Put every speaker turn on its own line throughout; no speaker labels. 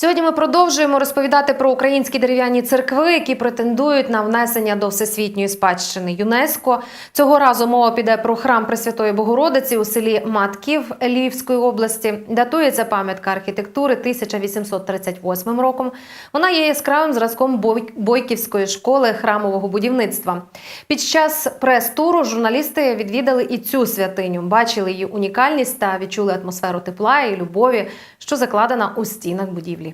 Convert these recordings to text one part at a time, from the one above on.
Сьогодні ми продовжуємо розповідати про українські дерев'яні церкви, які претендують на внесення до всесвітньої спадщини ЮНЕСКО. Цього разу мова піде про храм Пресвятої Богородиці у селі Матків Львівської області. Датується пам'ятка архітектури 1838 роком. Вона є яскравим зразком Бойківської школи храмового будівництва. Під час прес-туру журналісти відвідали і цю святиню, бачили її унікальність та відчули атмосферу тепла і любові, що закладена у стінах будівлі.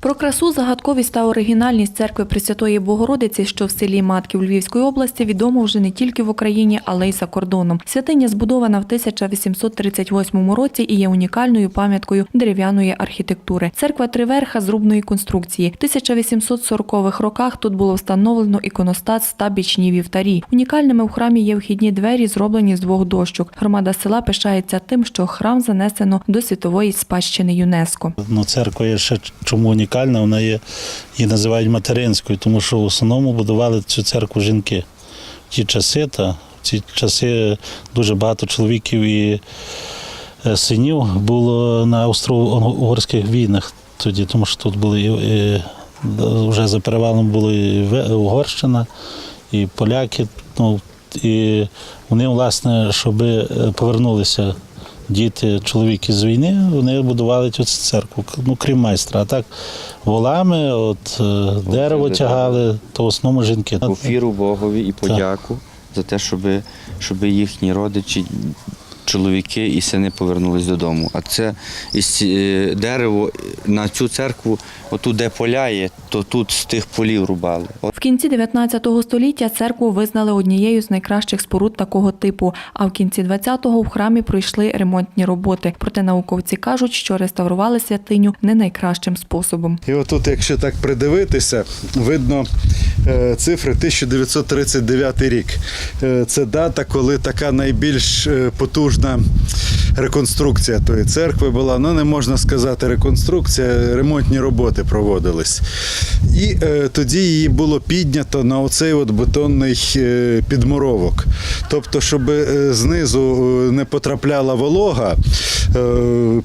Про красу, загадковість та оригінальність церкви Пресвятої Богородиці, що в селі Матків Львівської області, відомо вже не тільки в Україні, але й за кордоном. Святиня збудована в 1838 році і є унікальною пам'яткою дерев'яної архітектури. Церква триверха зрубної конструкції. В 1840-х роках тут було встановлено іконостас ста бічні вівтарі. Унікальними в храмі є вхідні двері, зроблені з двох дощок. Громада села пишається тим, що храм занесено до світової спадщини ЮНЕСКо.
Ну, церква є ще чому унікальна, вона є, її називають материнською, тому що в основному будували цю церкву жінки. В ті часи, та, в ці часи дуже багато чоловіків і е, синів було на австро-угорських війнах тоді, тому що тут були і, вже за перевалом були і Угорщина, і поляки. Ну, і вони, власне, щоб повернулися діти, чоловіки з війни, вони будували цю церкву, ну крім майстра. А так волами, от е, дерево тягали, то в основному жінки.
Офіру Богові і подяку за те, щоб, щоб їхні родичі, чоловіки і сини повернулись додому. А це із е, дерево на цю церкву, отут де поля є, то тут з тих полів рубали.
В кінці 19 століття церкву визнали однією з найкращих споруд такого типу. А в кінці 20-го в храмі пройшли ремонтні роботи. Проте науковці кажуть, що реставрували святиню не найкращим способом.
І отут, якщо так придивитися, видно е, цифри 1939 рік. Е, Це дата, коли така найбільш е, потужна реконструкція тої церкви була. Ну, не можна сказати реконструкція, ремонтні роботи проводились. І е, тоді її було піднято на оцей от бетонний е, підмуровок. Тобто, щоб е, знизу е, не потрапляла волога,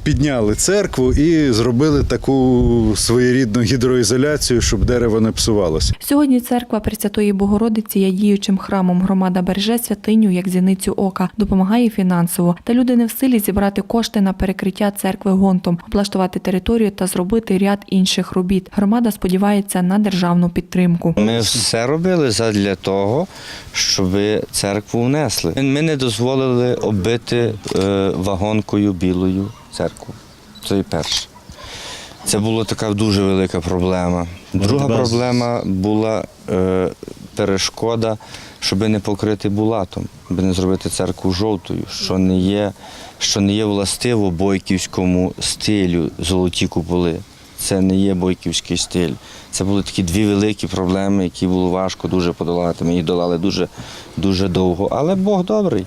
підняли церкву і зробили таку своєрідну гідроізоляцію, щоб дерево не псувалося.
Сьогодні церква Пресвятої Богородиці є діючим храмом. Громада береже святиню як зіницю ока, допомагає фінансово. Та люди не в силі зібрати кошти на перекриття церкви гонтом, облаштувати територію та зробити ряд інших робіт. Громада сподівається на державну підтримку.
Ми все робили задля того, щоб церкву внесли. Ми не дозволили оббити е, вагонкою білою церкву. Це і перше. Це була така дуже велика проблема. Друга проблема була е, перешкода, щоб не покрити булатом, щоб не зробити церкву жовтою, що не є, що не є властиво бойківському стилю золоті куполи. Це не є бойківський стиль. Це були такі дві великі проблеми, які було важко дуже подолати. Ми їх долали дуже, дуже довго. Але Бог добрий.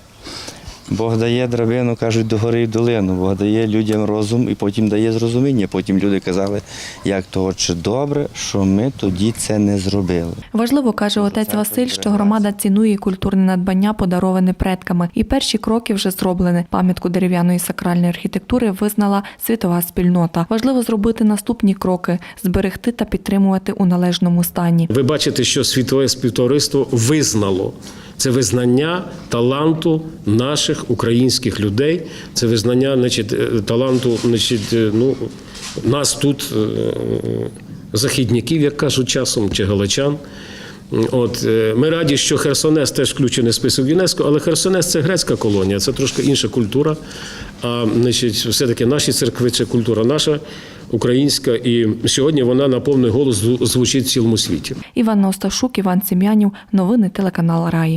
Бог дає драбину, кажуть, до гори і в долину. Бог дає людям розум і потім дає зрозуміння. Потім люди казали, як того чи добре, що ми тоді це не зробили.
Важливо каже отець Василь, що громада цінує культурне надбання, подароване предками, і перші кроки вже зроблені. Пам'ятку дерев'яної сакральної архітектури визнала світова спільнота. Важливо зробити наступні кроки, зберегти та підтримувати у належному стані.
Ви бачите, що світове співтовариство визнало це визнання таланту наших українських людей. Це визнання, значить, е, таланту, значить, е, ну нас тут е, західняків, як кажуть часом, чи галичан. От ми раді, що Херсонес теж включений в список ЮНЕСКО, але Херсонес це грецька колонія, це трошки інша культура. А значить, все-таки наші церкви це культура наша, українська, і сьогодні вона на повний голос звучить в цілому світі.
Іванна Осташук, Іван Сім'янів. Новини телеканал Раї.